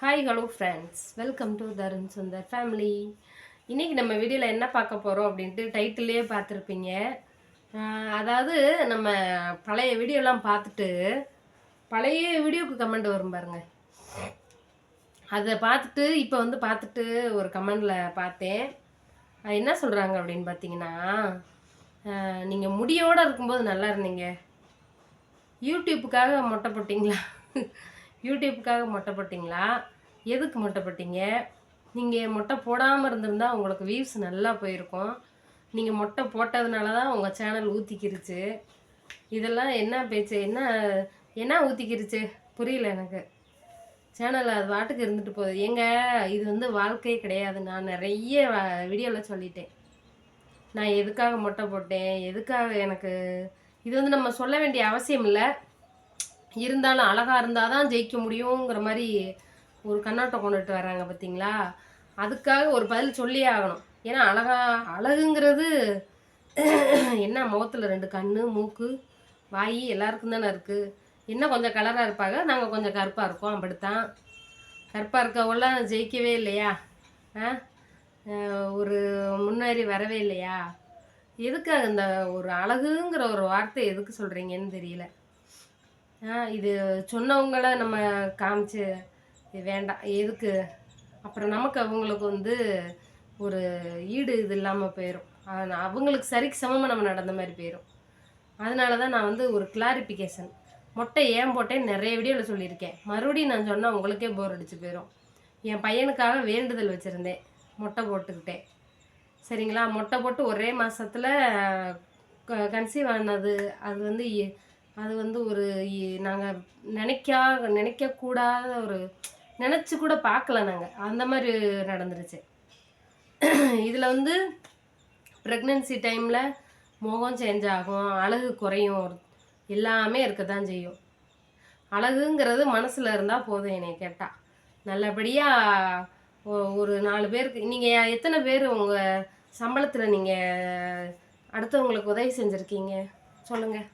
Hi hello friends welcome to Tarun Sundar family இன்றைக்கி நம்ம வீடியோவில் என்ன பார்க்க போகிறோம் அப்படின்ட்டு டைட்டிலே பார்த்துருப்பீங்க. அதாவது நம்ம பழைய வீடியோலாம் பார்த்துட்டு பழைய வீடியோக்கு கமெண்ட் வரும் பாருங்க. அதை பார்த்துட்டு இப்போ வந்து பார்த்துட்டு ஒரு கமெண்டில் பார்த்தேன். என்ன சொல்கிறாங்க அப்படின்னு பார்த்தீங்கன்னா நீங்கள் முடியோடு இருக்கும்போது நல்லா இருந்தீங்க. யூடியூப்புக்காக மொட்டை போட்டிங்களா? யூடியூப்புக்காக மொட்டை போட்டிங்களா எதுக்கு மொட்டை போட்டிங்க நீங்கள் மொட்டை போடாமல் இருந்திருந்தால் உங்களுக்கு வியூஸ் நல்லா போயிருக்கும். நீங்கள் மொட்டை போட்டதுனால தான் உங்கள் சேனல் ஊற்றிக்கிருச்சு இதெல்லாம் என்ன பேச்சு? என்ன என்ன ஊற்றிக்கிருச்சு புரியல எனக்கு. சேனல் அது பாட்டுக்கு இருந்துட்டு போகுது. ஏங்க இது வந்து வாழ்க்கையே கிடையாது. நான் நிறைய வீடியோவில் சொல்லிட்டேன். நான் எதுக்காக மொட்டை போட்டேன்? எதுக்காக எனக்கு இது வந்து நம்ம சொல்ல வேண்டிய அவசியம் இல்லை. இருந்தாலும் அழகாக இருந்தால் தான் ஜெயிக்க முடியுங்கிற மாதிரி ஒரு கண்ணாட்டம் கொண்டுட்டு வராங்க பார்த்தீங்களா அதுக்காக ஒரு பதில் சொல்லியே ஆகணும். ஏன்னா அழகா அழகுங்கிறது என்ன முகத்தில் ரெண்டு கண் மூக்கு வாய் எல்லாருக்கும் தானே இருக்குது என்ன கொஞ்சம் கலராக இருப்பாங்க? நாங்கள் கொஞ்சம் கருப்பாக இருக்கோம் அப்படித்தான். கருப்பாக இருக்கவெல்லாம் ஜெயிக்கவே இல்லையா? ஆ? ஒரு முன்னேறி வரவே இல்லையா? எதுக்காக இந்த ஒரு அழகுங்கிற ஒரு வார்த்தை எதுக்கு சொல்கிறீங்கன்னு தெரியல. இது சொன்னவங்கள நம்ம காமிச்சு இது வேண்டாம் எதுக்கு? அப்புறம் நமக்கு அவங்களுக்கு வந்து ஒரு ஈடு இது இல்லாமல் போயிடும் ஆனா, அவங்களுக்கு சரிக்கு சமமாக நம்ம நடந்த மாதிரி போயிடும் அதனால தான் நான் வந்து ஒரு கிளாரிஃபிகேஷன் மொட்டை ஏன் போட்டேன்னு நிறைய வீடியோவில் சொல்லியிருக்கேன். மறுபடியும் நான் சொன்னால் உங்களுக்கே போர் அடிச்சு போயிடும் என் பையனுக்காக வேண்டுதல் வச்சுருந்தேன். மொட்டை போட்டுக்கிட்டேன். சரிங்களா? மொட்டை போட்டு ஒரே மாதத்தில் கன்சீவ் ஆனது அது வந்து இ- அது வந்து ஒரு நாங்கள் நினைக்கா நினைக்கக்கூடாத ஒரு நினச்சி கூட பார்க்கல நாங்கள் அந்த மாதிரி நடந்துருச்சு. இதில் வந்து ப்ரெக்னென்சி டைமில் முகம் சேஞ்ச் ஆகும் அழகு குறையும் எல்லாமே இருக்க தான் செய்யும். அழகுங்கிறது மனசில் இருந்தால் போதும் என்னை கேட்டால் நல்லபடியாக ஒரு நாலு பேருக்கு நீங்கள் எத்தனை பேர் உங்கள் சம்பளத்தில் நீங்கள் அடுத்தவங்களுக்கு உதவி செஞ்சுருக்கீங்க? சொல்லுங்கள்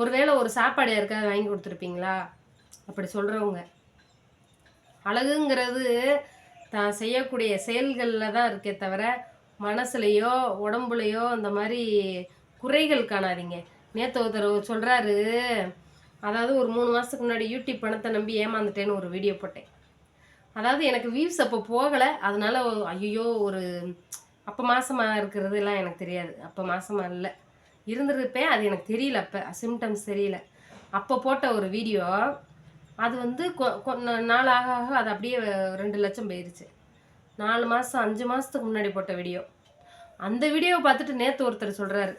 ஒருவேளை ஒரு சாப்பாடு யாருக்காவது வாங்கி கொடுத்துருப்பீங்களா? அப்படி சொல்கிறவங்க அழகுங்கிறது தான் செய்யக்கூடிய செயல்களில் தான் இருக்கே தவிர மனசுலையோ உடம்புலையோ அந்த மாதிரி குறைகள் காணாதீங்க. நேற்று ஒருத்தர் சொல்கிறாரு அதாவது ஒரு மூணு மாதத்துக்கு முன்னாடி யூடியூப் பணத்தை நம்பி ஏமாந்துட்டேன்னு ஒரு வீடியோ போட்டேன். அதாவது எனக்கு வியூஸ் அப்போ போகலை அதனால ஐயோ ஒரு அப்போ மாதமாக இருக்கிறது எல்லாம் எனக்கு தெரியாது. அப்போ மாதமாக இல்லை. இருந்திருப்பேன் அது எனக்கு தெரியல அப்போ. சிம்டம்ஸ் தெரியல. அப்போ போட்ட ஒரு வீடியோ அது வந்து கொ- நாள் ஆக ஆக அது அப்படியே ரெண்டு லட்சம் போயிருச்சு. நாலு மாதம் அஞ்சு மாதத்துக்கு முன்னாடி போட்ட வீடியோ அந்த வீடியோவை பார்த்துட்டு நேற்று ஒருத்தர் சொல்கிறாரு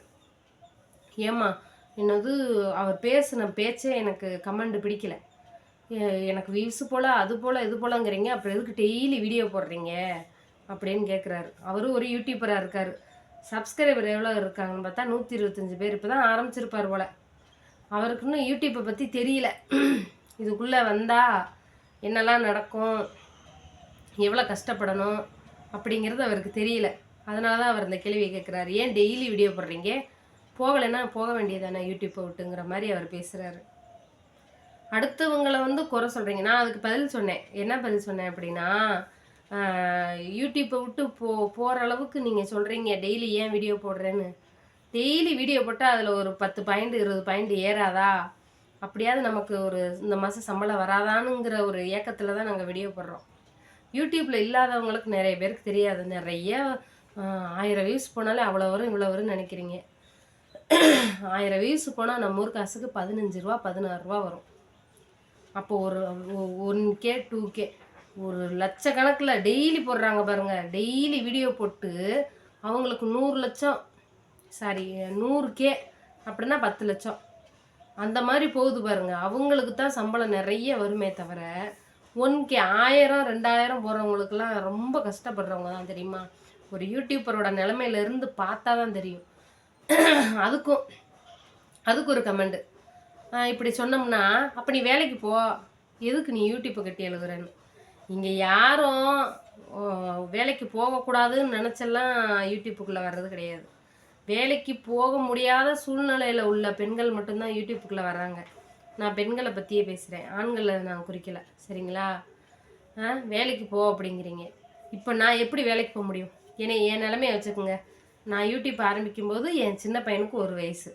ஏம்மா என்னது அவர் பேசின பேச்சே எனக்கு கமெண்ட் பிடிக்கல. எனக்கு வியூஸ் போல் அது போல் இது போலங்கிறீங்க. அப்புறம் எதுக்கு டெய்லி வீடியோ போடுறீங்க? அப்படின்னு கேட்குறாரு அவரும் ஒரு யூடியூபராக இருக்கார். சப்ஸ்கிரைபர் எவ்வளோ இருக்காங்கன்னு பார்த்தா நூற்றி இருபத்தஞ்சி பேர் இப்போ தான் ஆரம்பிச்சிருப்பார் போல். அவருக்கு இன்னும் யூடியூப்பை பற்றி தெரியல. இதுக்குள்ளே வந்தால் என்னெல்லாம் நடக்கும் எவ்வளோ கஷ்டப்படணும் அப்படிங்கிறது அவருக்கு தெரியல. அதனால தான் அவர் இந்த கேள்வியை கேட்குறாரு. ஏன் டெய்லி வீடியோ போடுறீங்க? போகலைன்னா போக வேண்டியதானே யூடியூப்பை விட்டுங்கிற மாதிரி அவர் பேசுகிறாரு அடுத்தவங்களை வந்து குறை சொல்கிறீங்க நான் அதுக்கு பதில் சொன்னேன். என்ன பதில் சொன்னேன் அப்படின்னா யூடியூப்பை விட்டு போ போகிற அளவுக்கு நீங்கள் சொல்கிறீங்க டெய்லி ஏன் வீடியோ போடுறேன்னு? டெய்லி வீடியோ போட்டால் அதில் ஒரு பத்து பாயிண்ட் இருபது பாயிண்ட் ஏறாதா? அப்படியாவது நமக்கு ஒரு இந்த மாதம் சம்பளம் வராதானுங்கிற ஒரு ஏக்கத்தில் தான் நாங்கள் வீடியோ போடுறோம். யூடியூப்பில் இல்லாதவங்களுக்கு நிறைய பேருக்கு தெரியாது. நிறைய ஆயிரம் வியூஸ் போனாலே அவ்வளோ வரும் இவ்வளோ வரும்னு நினைக்கிறீங்க. ஆயிரம் வியூஸ் போனால் நம்ம ஊர் காசுக்கு பதினஞ்சு ரூபா பதினாறு ரூபா வரும். அப்போ ஒரு ஒன் கே டூ கே ஒரு லட்சக்கணக்கில் டெய்லி போடுறாங்க பாருங்கள் டெய்லி வீடியோ போட்டு அவங்களுக்கு நூறு லட்சம். சாரி நூறு கே அப்படின்னா பத்து லட்சம். அந்த மாதிரி போகுது பாருங்கள் அவங்களுக்கு தான் சம்பளம் நிறைய வருமே தவிர ஒன் கே ஆயிரம் ரெண்டாயிரம் போடுறவங்களுக்குலாம் ரொம்ப கஷ்டப்படுறவங்க தான் தெரியுமா? ஒரு யூடியூப்பரோட நிலமையில இருந்து பார்த்தா தான் தெரியும். அதுக்கும் அதுக்கு ஒரு கமெண்டு இப்படி சொன்னோம்னா அப்போ நீ வேலைக்கு போ. எதுக்கு நீ யூடியூப்பை கட்டி எழுதுறேன்னு? இங்கே யாரும் வேலைக்கு போகக்கூடாதுன்னு நினச்செல்லாம் யூடியூப்புக்குள்ளே வர்றது கிடையாது. வேலைக்கு போக முடியாத சூழ்நிலையில் உள்ள பெண்கள் மட்டும்தான் யூடியூப்புக்குள்ளே வர்றாங்க. நான் பெண்களை பற்றியே பேசுகிறேன் ஆண்களை நான் குறிக்கலை. சரிங்களா? ஆ வேலைக்கு போ அப்படிங்கிறீங்க. இப்போ நான் எப்படி வேலைக்கு போக முடியும்? ஏன்னா என் நிலமைய வச்சுக்கோங்க. நான் யூடியூப் ஆரம்பிக்கும்போது என் சின்ன பையனுக்கு ஒரு வயசு.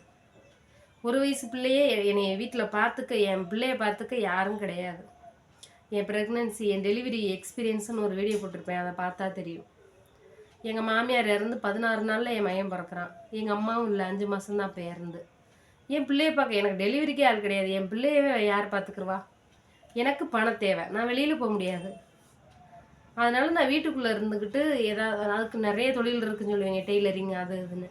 ஒரு வயசு பிள்ளையே என்னை வீட்டில் பார்த்துக்க என் பிள்ளைய பார்த்துக்க யாரும் கிடையாது. என் ப்ரெக்னன்சி என் டெலிவரி எக்ஸ்பீரியன்ஸ்னு ஒரு வீடியோ போட்டிருப்பேன். அதை பார்த்தா தெரியும். எங்கள் மாமியார் இறந்து பதினாறு நாளில் என் மையம் பிறக்கிறான். எங்கள் அம்மாவும் இல்லை. அஞ்சு மாதம்தான் அப்போ இறந்து. என் பிள்ளைய பார்க்க எனக்கு டெலிவரிக்கே ஆள் கிடையாது. என் பிள்ளையவே யார் பார்த்துக்குருவா? எனக்கு பணம் தேவை. நான் வெளியில் போக முடியாது. அதனால் நான் வீட்டுக்குள்ளே இருந்துக்கிட்டு ஏதாவது அதுக்கு நிறைய தொழில் இருக்குதுன்னு சொல்லுவீங்க. டெய்லரிங் அது இதுன்னு.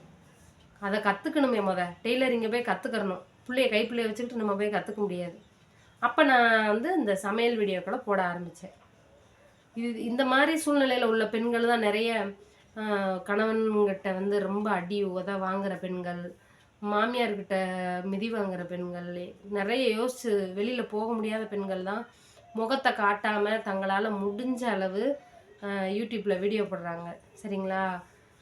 அதை கற்றுக்கணுமே முத. டெய்லரிங்கை போய் கற்றுக்கிறணும் பிள்ளைய கைப்பிள்ளைய வச்சுக்கிட்டு நம்ம போய் கற்றுக்க முடியாது. அப்போ நான் வந்து இந்த சமையல் வீடியோக்களை போட ஆரம்பித்தேன் இது இந்த மாதிரி சூழ்நிலையில் உள்ள பெண்கள் தான் நிறைய கணவன்கிட்ட வந்து ரொம்ப அடி உதை வாங்குகிற பெண்கள் மாமியார்கிட்ட மிதி வாங்குகிற பெண்கள் நிறைய யோசித்து வெளியில் போக முடியாத பெண்கள் தான் முகத்தை காட்டாமல் தங்களால் முடிஞ்ச அளவு யூடியூப்பில் வீடியோ போடுறாங்க. சரிங்களா?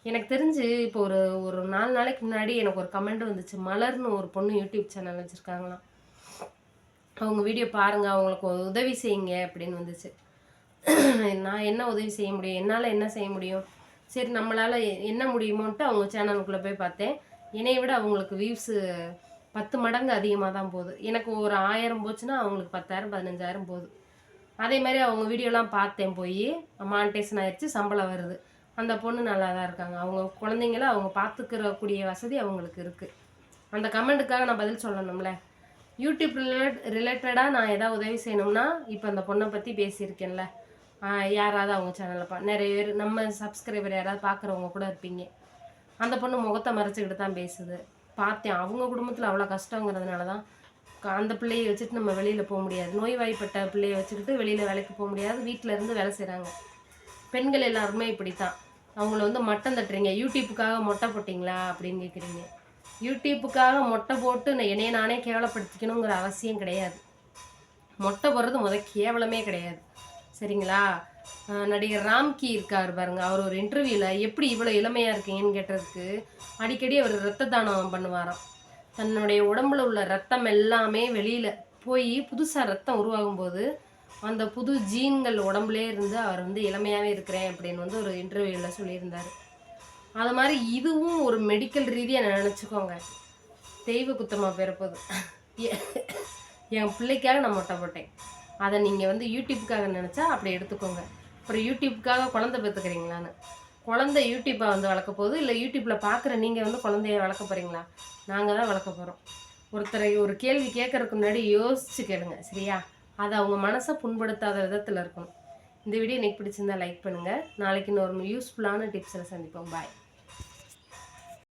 எனக்கு தெரிஞ்சு இப்போ ஒரு ஒரு நாலு நாளைக்கு முன்னாடி எனக்கு ஒரு கமெண்ட் வந்துச்சு. மலர்னு ஒரு பொண்ணு யூடியூப் சேனல் வச்சுருக்காங்களாம். அவங்க வீடியோ பாருங்கள் அவங்களுக்கு உதவி செய்யுங்க அப்படின்னு வந்துச்சு. நான் என்ன உதவி செய்ய முடியும்? என்னால் என்ன செய்ய முடியும்? சரி நம்மளால் என்ன முடியுமோன்ட்டு அவங்க சேனலுக்குள்ளே போய் பார்த்தேன். என்னை விட அவங்களுக்கு வியூஸு பத்து மடங்கு அதிகமாக தான் போகுது. எனக்கு ஒரு ஆயிரம் போச்சுன்னா அவங்களுக்கு பத்தாயிரம் பதினஞ்சாயிரம் போகுது. அதே மாதிரி அவங்க வீடியோலாம் பார்த்தேன் போய் மானிட்டேஷன் ஆயிடுச்சு சம்பளம் வருது. அந்த பொண்ணு நல்லா தான் இருக்காங்க. அவங்க குழந்தைங்கள அவங்க பார்த்துக்கிறக்கூடிய வசதி அவங்களுக்கு இருக்குது அந்த கமெண்ட்டுக்காக நான் பதில் சொல்லணும்ல? யூடியூப் ரிலேட் ரிலேட்டடாக நான் எதாவது உதவி செய்யணும்னா இப்போ அந்த பொண்ணை பற்றி பேசியிருக்கேன்ல. யாராவது அவங்க சேனலில் பா நிறைய பேர் நம்ம சப்ஸ்கிரைபர் யாராவது பார்க்குறவங்க கூட இருப்பீங்க. அந்த பொண்ணு முகத்தை மறைச்சிக்கிட்டு தான் பேசுது. பார்த்தேன். அவங்க குடும்பத்தில் அவ்வளோ கஷ்டங்கிறதுனால தான் க- அந்த பிள்ளையை வச்சுட்டு நம்ம வெளியில் போக முடியாது. நோய்வாய்ப்பட்ட பிள்ளையை வச்சுக்கிட்டு வெளியில் வேலைக்கு போக முடியாது. வீட்டில் இருந்து வேலை செய்கிறாங்க பெண்கள் எல்லாருமே இப்படி தான் அவங்கள வந்து மட்டம் தட்டுறீங்க. யூடியூப்புக்காக மொட்டை போட்டிங்களா? அப்படின்னு கேட்குறீங்க யூடியூப்புக்காக மொட்டை போட்டு நான் என்னைய நானே கேவலப்படுத்திக்கணுங்கிற அவசியம் கிடையாது. மொட்டை போடுறது முத கேவலமே கிடையாது. சரிங்களா? நடிகர் ராம்கி இருக்கார் பாருங்க. அவர் ஒரு இன்டர்வியூவில் எப்படி இவ்வளோ இளமையாக இருக்கீங்கன்னு கேட்டதுக்கு அடிக்கடி அவர் ரத்த தானம் பண்ணுவாராம். தன்னுடைய உடம்புல உள்ள ரத்தம் எல்லாமே வெளியில் போய் புதுசாக ரத்தம் உருவாகும் போது அந்த புது ஜீன்கள் உடம்புலே இருந்து அவர் வந்து இளமையாகவே இருக்கிறேன் அப்படின்னு வந்து ஒரு இன்டர்வியூவில் சொல்லியிருந்தார். அது மாதிரி இதுவும் ஒரு மெடிக்கல் ரீதியாக நினச்சிக்கோங்க. தெய்வ குத்தமாக பிறப்பது. என் பிள்ளைக்காக நான் மொட்டை போட்டேன். அதை நீங்கள் வந்து யூடியூப்புக்காக நினச்சா அப்படி எடுத்துக்கோங்க. அப்புறம் யூடியூப்புக்காக குழந்தை பெற்றுக்கிறீங்களான்னு குழந்தை யூடியூப்பை வந்து வளர்க்க போகுது இல்லை யூடியூப்பில் பார்க்குற நீங்கள் வந்து குழந்தைய வளர்க்க போகிறீங்களா நாங்கள் தான் வளர்க்க போகிறோம் ஒருத்தரை ஒரு கேள்வி கேட்குறதுக்கு முன்னாடி யோசிச்சு கேளுங்க சரியா? அது அவங்க மனசை புண்படுத்தாத விதத்தில் இருக்கணும். இந்த வீடியோ எனக்கு பிடிச்சிருந்தா லைக் பண்ணுங்கள் நாளைக்கு இன்னொரு யூஸ்ஃபுல்லான டிப்ஸில் சந்திப்போம். பாய்